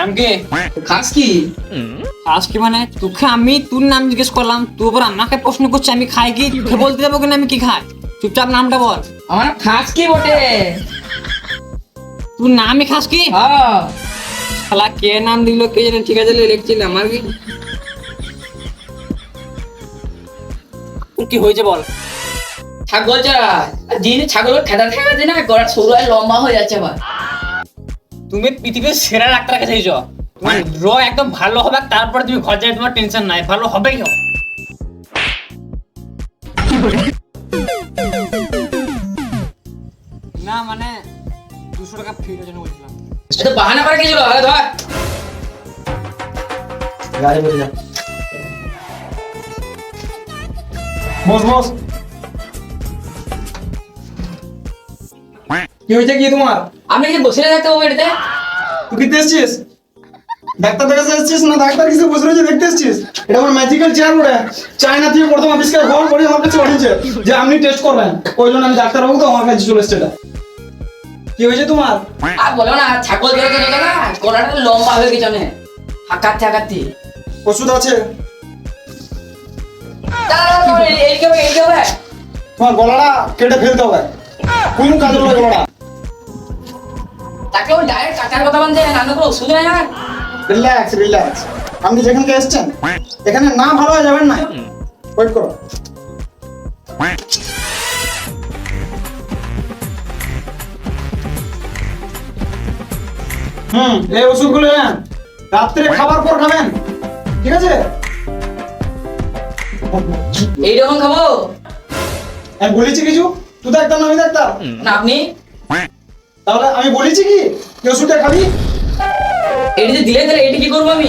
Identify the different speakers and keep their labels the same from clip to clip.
Speaker 1: নাম কি?
Speaker 2: খাস কি
Speaker 1: মানে? তোকে আমি তোর নাম জিজ্ঞেস করলাম তুই আবার আমাকে প্রশ্ন করছি আমি খাই কি? তোকে বলতে যাব কিনা আমি কি খাই? চুপচাপ নামটা বল।
Speaker 2: আমার খাস কি বটে?
Speaker 1: তুই নামই খাস কি? শালা কে নাম দিল কে জানে ঠিক আছে লিখছিলাম আমার কি? কি হয়েছে বল?
Speaker 2: ছাগল চড়া দিন ছাগল খেতা দিন না গড়া সরু লম্বা হয়ে যাচ্ছে আবার।
Speaker 1: তুমি পৃথিবীর সেরা ডাক্তার কাছে যাইছো তোমার র একদম ভালো হবে তারপর তুমি ঘর যাই তোমার টেনশন নাই ভালো হবেই হবে না মানে দুশো টাকা ফিরের জন্য বলছিলাম।
Speaker 2: এটা বাহানা করে গেছিল আরে ধর।
Speaker 3: গাড়ি বসে যা। বস বস। কি হয়েছে কি তোমার?
Speaker 2: আমি কি বসে থাকতে হবে এটাতে
Speaker 3: তুই কি এসছিস? ডাক্তার দেখাতে এসছিস না ডাক্তার কিছু বসে রয়েছে দেখতে এসছিস? এটা আমার ম্যাজিক্যাল চেয়ার চায়না থেকে প্রথম আবিষ্কার খবর পড়ে আমার কাছে পাঠিয়েছে যে আপনি টেস্ট করবেন। ওই জন্য আমি ডাক্তার বাবু তো আমার কাছে চলে এসছে এটা। কি হয়েছে তোমার?
Speaker 2: আর বলো না ছাগল চলে গলাটা লম্বা হয়ে গেছে অনেক। হাঁকাতে হাঁকাতে
Speaker 3: ওষুধ আছে।
Speaker 2: হবে হবে।
Speaker 3: তোমার গলাটা কেটে ফেলতে হবে। কোন কাজ হলো গলাটা।
Speaker 2: তাকে ওই ডাইরেক্ট কাটার কথা করে ওষুধ নেই না
Speaker 3: রিল্যাক্স রিল্যাক্স আপনি এসছেন এখানে না ভালো হয়ে যাবেন না। ওয়েট করো। হুম এই ওষুধগুলো নেন। রাত্রে খাবার পর খাবেন। ঠিক আছে?
Speaker 2: এইরকম খাব?
Speaker 3: আমি বলেছি কিছু। তুই ডাক্তার না আমি ডাক্তার
Speaker 2: না আপনি?
Speaker 3: তাহলে আমি বলেছি কি? এই ওষুধটা খাবি?
Speaker 2: এটি যে দিলে তাহলে এটি কি করব আমি?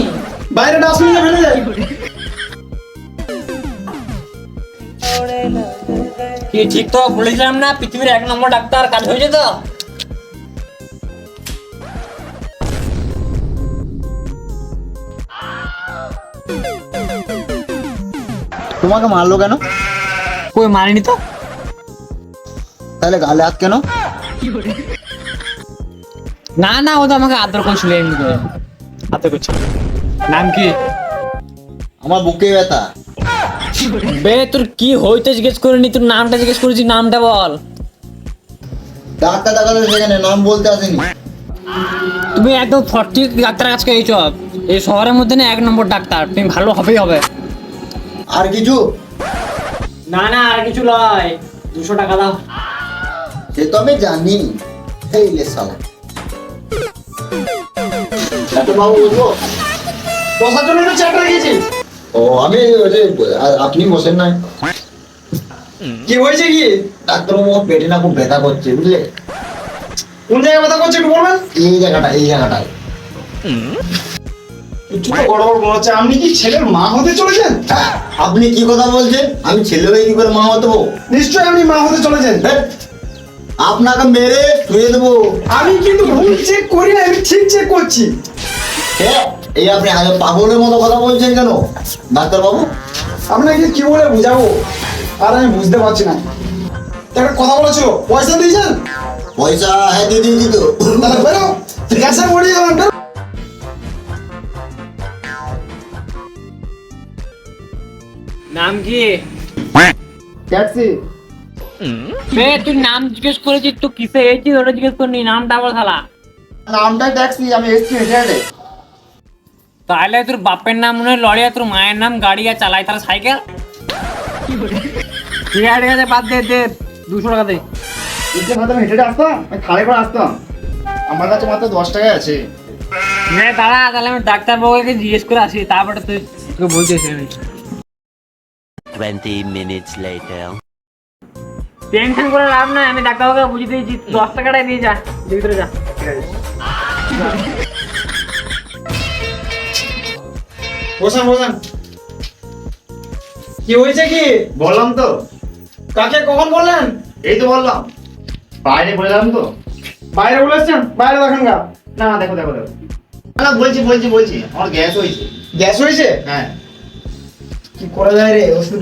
Speaker 3: বাইরে ডাস্টবিনে ফেলে যাই।
Speaker 1: কি ঠিক তো বলেছিলাম না পৃথিবীর এক নম্বর ডাক্তার কাজ হয়েছে তো?
Speaker 4: তোমাকে মারলো কেন?
Speaker 1: কই মারিনি তো?
Speaker 4: তাহলে গালে হাত কেন?
Speaker 1: না না ও তো আমাকে আদর করছিল এমনি করে আদর করছিল নাম কি?
Speaker 4: আমার বুকে ব্যথা।
Speaker 1: বে তোর কি হইতে জিজ্ঞেস করিনি তোর নামটা জিজ্ঞেস করেছি নামটা বল।
Speaker 4: ডাক্তার দেখাতে সেখানে নাম বলতে আসেনি।
Speaker 1: তুমি একদম ফর্টি ডাক্তার কাছে এই এই শহরের মধ্যে না এক নম্বর ডাক্তার তুমি ভালো হবেই হবে।
Speaker 4: আর কিছু?
Speaker 1: না না আর কিছু নয়। দুশো টাকা দাও।
Speaker 4: সে তো আমি জানি এই লে সালা বাবু বলব
Speaker 3: বসার জন্য একটা চেয়ার রেখেছি
Speaker 4: ও আমি ওই যে, আপনি বসেন
Speaker 3: কি হয়েছে কি?
Speaker 4: ডাক্তার বাবু আমার পেটে না খুব ব্যথা করছে বুঝলে?
Speaker 3: কোন জায়গায় ব্যথা করছে একটু বলবেন?
Speaker 4: এই জায়গাটা এই জায়গাটায়।
Speaker 3: কিছু তো গড়বড় মনে হচ্ছে আপনি কি ছেলের মা হতে চলেছেন?
Speaker 4: হ্যাঁ, আপনি কি কথা বলছেন? আমি ছেলে হয়ে কি করে মা হতে?
Speaker 3: নিশ্চয়ই আপনি মা হতে চলেছেন।
Speaker 4: আপনাকে মেরে শুয়ে দেবো।
Speaker 3: আমি কিন্তু ভুল চেক করি না আমি ঠিক চেক করছি।
Speaker 4: এই আপনি আগে পাগলের মতো কথা বলছেন কেন? ডাক্তার বাবু
Speaker 3: আপনাকে কি বলে বুঝাবো? আর আমি বুঝতে পারছি না। একটা কথা বলেছিল পয়সা দিয়েছেন?
Speaker 4: পয়সা হ্যাঁ দিয়ে দিয়েছি তো।
Speaker 3: তাহলে বেরো। গ্যাসে মরিয়ে যাবেন
Speaker 1: নাম কি?
Speaker 4: ট্যাক্সি।
Speaker 1: বে তুই নাম জিজ্ঞেস করেছিস তুই কিসে এসেছিস? ওটা জিজ্ঞেস করিনি নামটা বল শালা।
Speaker 4: নামটাই ট্যাক্সি আমি এসছি হেঁটে হেঁটে।
Speaker 1: তাহলে তোর বাপের নাম মনে হয় লড়িয়া তোর মায়ের নাম গাড়ি আর চালাই তার সাইকেল? ঠিক আছে ঠিক আছে? বাদ দে দে দুশো টাকা দে।
Speaker 4: এসে ভাত আমি হেঁটে আসতাম আমি খাড়ে করে আসতাম। আমার কাছে মাত্র দশ টাকা আছে।
Speaker 1: হ্যাঁ দাঁড়া তাহলে আমি ডাক্তার বাবুকে জিজ্ঞেস করে আসি তারপরে তুই তোকে বলতেছি আমি।
Speaker 5: 20 minutes later.
Speaker 1: টেনশন করে লাভ নাই আমি ডাক্তারবাবুকে বুঝিয়ে দিয়েছি দশ টাকাটাই দিয়ে যা ভিতরে যা।
Speaker 3: বসান বসান। কি হয়েছে কি?
Speaker 4: বললাম তো।
Speaker 3: কাকে কখন বললেন?
Speaker 4: এই তো বললাম। বাইরে বললাম তো।
Speaker 3: বাইরে বলেছেন বাইরে দেখেন গা।
Speaker 4: না দেখো দেখো দেখো। না বলছি বলছি বলছি। আমার গ্যাস হয়েছে।
Speaker 3: গ্যাস হয়েছে?
Speaker 4: হ্যাঁ।
Speaker 3: কি করা যায় রে? ওষুধ।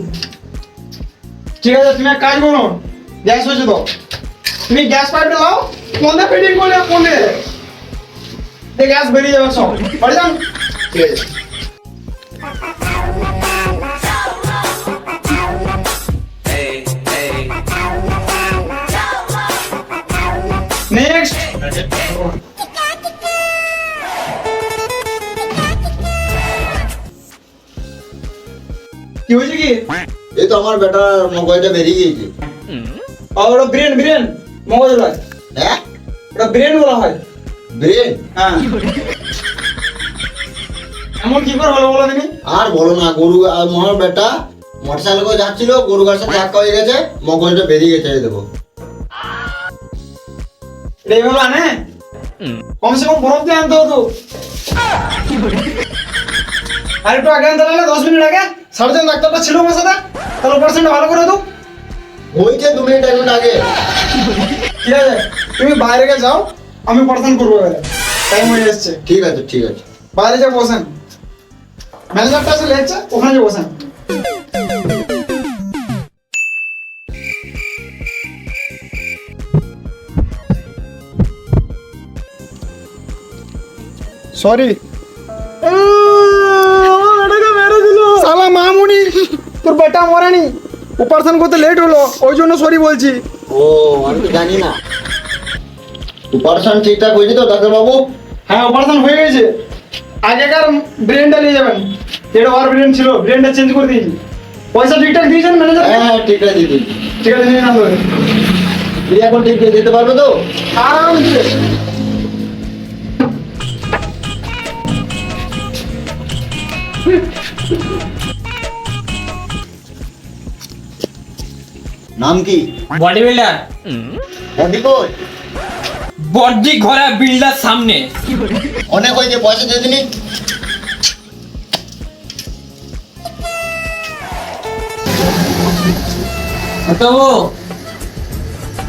Speaker 3: ঠিক আছে তুমি এক কাজ করো। গ্যাস হয়েছে তো। তুমি গ্যাস পাইপটা লাও। কোনে ফিটিং করলে কোনে গ্যাস বেরিয়ে যাবে সব বাড়ি যান।
Speaker 4: ঠিক আছে। তো আমার বেটার মগজটা বেরিয়ে গিয়েছে।
Speaker 3: ওটা ব্রেন ব্রেন মগজ নয়
Speaker 4: হ্যাঁ?
Speaker 3: ওটা ব্রেন বলা হয়।
Speaker 4: ব্রেন
Speaker 3: হ্যাঁ। এমন কি করে হলো বলো দিনি
Speaker 4: আর বলো না গরু আর আমার বেটা মোটরসাইকেল করে যাচ্ছিল গরু গাছের সাথে ধাক্কা হয়ে গেছে মগজটা বেরিয়ে গেছে দেবো
Speaker 3: কমসে কম বরফ দিয়ে আনতে হতো। আর একটু আগে আনতে লাগলে দশ মিনিট আগে? সার্জন ডাক্তারটা ছিল আমার সাথে? তাহলে অপারেশনটা ভালো করে দাও
Speaker 4: হয়েছে দু মিনিট এক মিনিট আগে।
Speaker 3: ঠিক আছে তুমি বাইরে গিয়ে যাও আমি অপারেশন করব এবারে। টাইম হয়ে এসছে।
Speaker 4: ঠিক আছে ঠিক আছে।
Speaker 3: বাইরে যা বসেন। ম্যানেজারটা এসে লেগেছে ওখানে যে বসেন। সরি সালা মামুনি তোর বেটা মরেনি। অপারেশন করতে লেট হলো ওই জন্য সরি বলছি।
Speaker 4: ও আমি তো জানি না। অপারেশন ঠিকঠাক হয়েছে তো ডাক্তার বাবু
Speaker 3: হ্যাঁ অপারেশন হয়ে গেছে। আগেকার ব্রেনটা নিয়ে যাবেন। যেটা ওয়ার ব্রেন ছিল ব্রেনটা চেঞ্জ করে দিয়েছি। পয়সা ঠিকঠাক দিয়েছেন ম্যানেজার
Speaker 4: হ্যাঁ হ্যাঁ ঠিকঠাক আছে দিদি
Speaker 3: ঠিক আছে নিয়ে নাম
Speaker 4: তুমি এখন ঠিক দিতে পারবে তো?
Speaker 3: আরাম দিয়ে
Speaker 4: নাম কি?
Speaker 1: বডি বিল্ডার
Speaker 4: বডি কই
Speaker 1: বডি ঘোরা বিল্ডার সামনে।
Speaker 4: অনেক হয়েছে পয়সা দিয়ে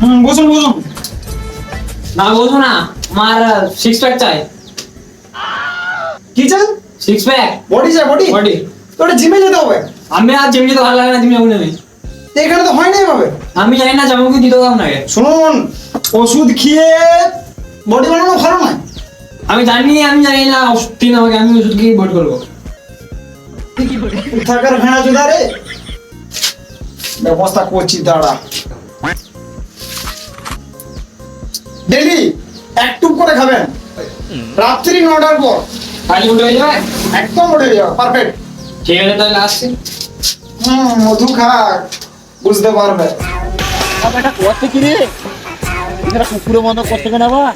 Speaker 3: হুম বসুন বসুন।
Speaker 1: না বলছো না। আমার সিক্স প্যাক চাই।
Speaker 3: কি চান?
Speaker 1: সিক্স প্যাক
Speaker 3: বডি চাই বডি
Speaker 1: বডি
Speaker 3: তো জিমে যেতে হবে।
Speaker 1: আমি আর জিম যেতে ভালো লাগে না জিম যাব না
Speaker 3: এখানে তো হয় না এভাবে।
Speaker 1: আমি জানি না যাব কি দিতে আপনাকে।
Speaker 3: শুনুন ওষুধ খেয়ে বডি বানানো ভালো নয়।
Speaker 1: আমি জানি আমি জানি না ওষুধ দিন আমাকে আমি ওষুধ কি বড করব।
Speaker 3: থাকার ভেড়া চোদা রে। ব্যবস্থা করছি দাঁড়া। ডেলি এক টুক করে খাবেন। রাত্রি নটার পর।
Speaker 1: কালি উঠে যাবে?
Speaker 3: একদম উঠে যাবে পারফেক্ট
Speaker 1: ঠিক আছে তাহলে আসছি।
Speaker 3: হুম মধু খাক বুঝতে পারবে।
Speaker 4: এটা করতে কি রে। এটা কুকুরের মতো করতে কেন আবার।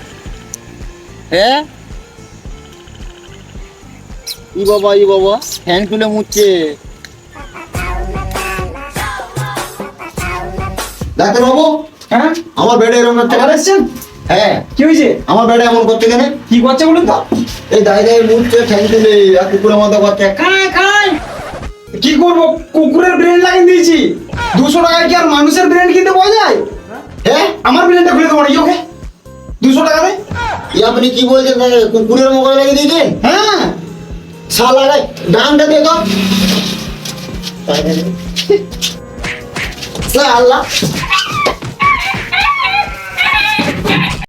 Speaker 4: হ্যাঁ ই বাবা ই বাবা ফ্যান তুলে মুচ্ছে ডাক্তার বাবু
Speaker 3: হ্যাঁ?
Speaker 4: আমার বেডে এরকম করতে হ্যাঁ।
Speaker 3: কি হয়েছে?
Speaker 4: আমার বেডে এমন করতে কেন
Speaker 3: কি করছে বলুন তো?
Speaker 4: এই দায় দায় মুচ্ছে ফ্যান তুলে আর কুকুরের মতো
Speaker 3: করছে কি করব? কুকুরের ব্রেন লাগিয়ে দিয়েছি। দুশো টাকায় কি আর মানুষের ব্রেন কিনতে পাওয়া যায়?
Speaker 4: হ্যাঁ?
Speaker 3: আমার ব্রেনটা খুলে দেবো নাকি ওকে? দুশো টাকা দেয়
Speaker 4: আপনি কি বলছেন কুকুরের মোবাইল লাগিয়ে দিয়েছেন?
Speaker 3: হ্যাঁ।
Speaker 4: শালা রে ডানটা দিয়ে তো। শালা